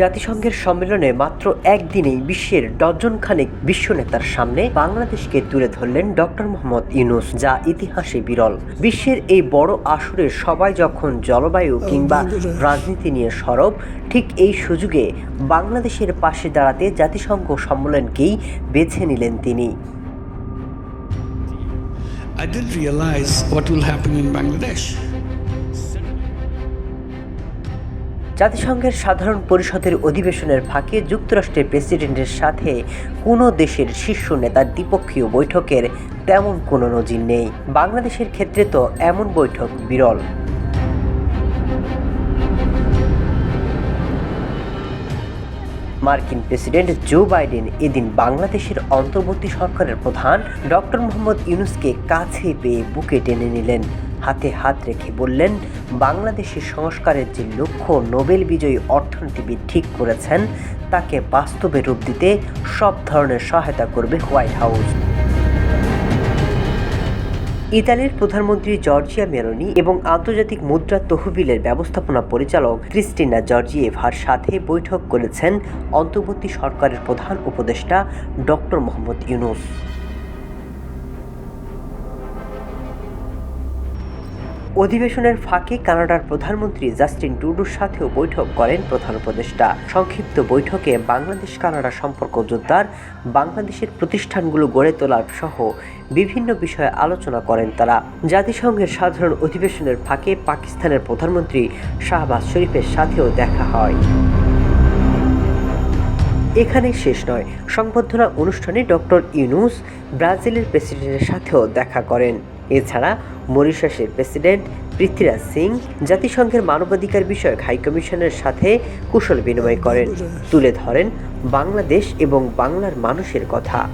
জাতিসংঘের সম্মেলনে মাত্র একদিনেই বিশ্বের ডজন খানেক বিশ্ব নেতার সামনে বাংলাদেশকে তুলে ধরলেন ডক্টর মোহাম্মদ ইউনুস, যা ইতিহাসে বিরল। বিশ্বের এই বড় আসরে সবাই যখন জলবায়ু কিংবা রাজনীতি নিয়ে সরব, ঠিক এই সুযোগে বাংলাদেশের পাশে দাঁড়াতে জাতিসংঘ সম্মেলনকেই বেছে নিলেন তিনি। I didn't realize what will happen in Bangladesh. জাতিসংঘের সাধারণ পরিষদের অধিবেশনের ফাঁকে যুক্তরাষ্ট্রের প্রেসিডেন্টের সাথে কোনো দেশের শীর্ষ নেতার দ্বিপক্ষীয় বৈঠকের তেমন কোনো নজির নেই। বাংলাদেশের ক্ষেত্রে তো এমন বৈঠক বিরল। মার্কিন প্রেসিডেন্ট জো বাইডেন এদিন বাংলাদেশের অন্তর্বর্তী সরকারের প্রধান ডক্টর মোহাম্মদ ইউনুসকে কাছে পেয়ে বুকে টেনে নিলেন। হাতে হাত রেখে বললেন বাংলাদেশের সংস্কারের যে লক্ষ্য নোবেল বিজয়ী অর্থনীতিবিদ ঠিক করেছেন, তাকে বাস্তবে রূপ দিতে সব ধরনের সহায়তা করবে হোয়াইট হাউস। ইতালির প্রধানমন্ত্রী জর্জিয়া মেলোনি এবং আন্তর্জাতিক মুদ্রা তহবিলের ব্যবস্থাপনা পরিচালক ক্রিস্টিনা জর্জিয়েভার সাথে বৈঠক করেছেন অন্তর্বর্তী সরকারের প্রধান উপদেষ্টা ডক্টর মোহাম্মদ ইউনুস। অধিবেশনের ফাঁকে কানাডার প্রধানমন্ত্রী জাস্টিন টুডুর সাথেও বৈঠক করেন প্রধান উপদেষ্টা। সংক্ষিপ্ত বৈঠকে বাংলাদেশ কানাডা সম্পর্ক জোরদার, বাংলাদেশের প্রতিষ্ঠানগুলো গড়ে তোলার সহ বিভিন্ন বিষয়ে আলোচনা করেন তারা। জাতিসংঘের সাধারণ অধিবেশনের ফাঁকে পাকিস্তানের প্রধানমন্ত্রী শাহবাজ শরীফের সাথেও দেখা হয়। এখানে শেষ নয়। সংবর্ধনা অনুষ্ঠানে ডক্টর ইউনুস ব্রাজিলের প্রেসিডেন্টের সাথেও দেখা করেন। এছাড়া মরিশাসের প্রেসিডেন্ট পৃথ্বীরাজ সিং জাতিসংঘের মানবাধিকার বিষয়ক হাইকমিশনের সাথে কুশল বিনিময় করেন। তুলে ধরেন বাংলাদেশ এবং বাংলার মানুষের কথা।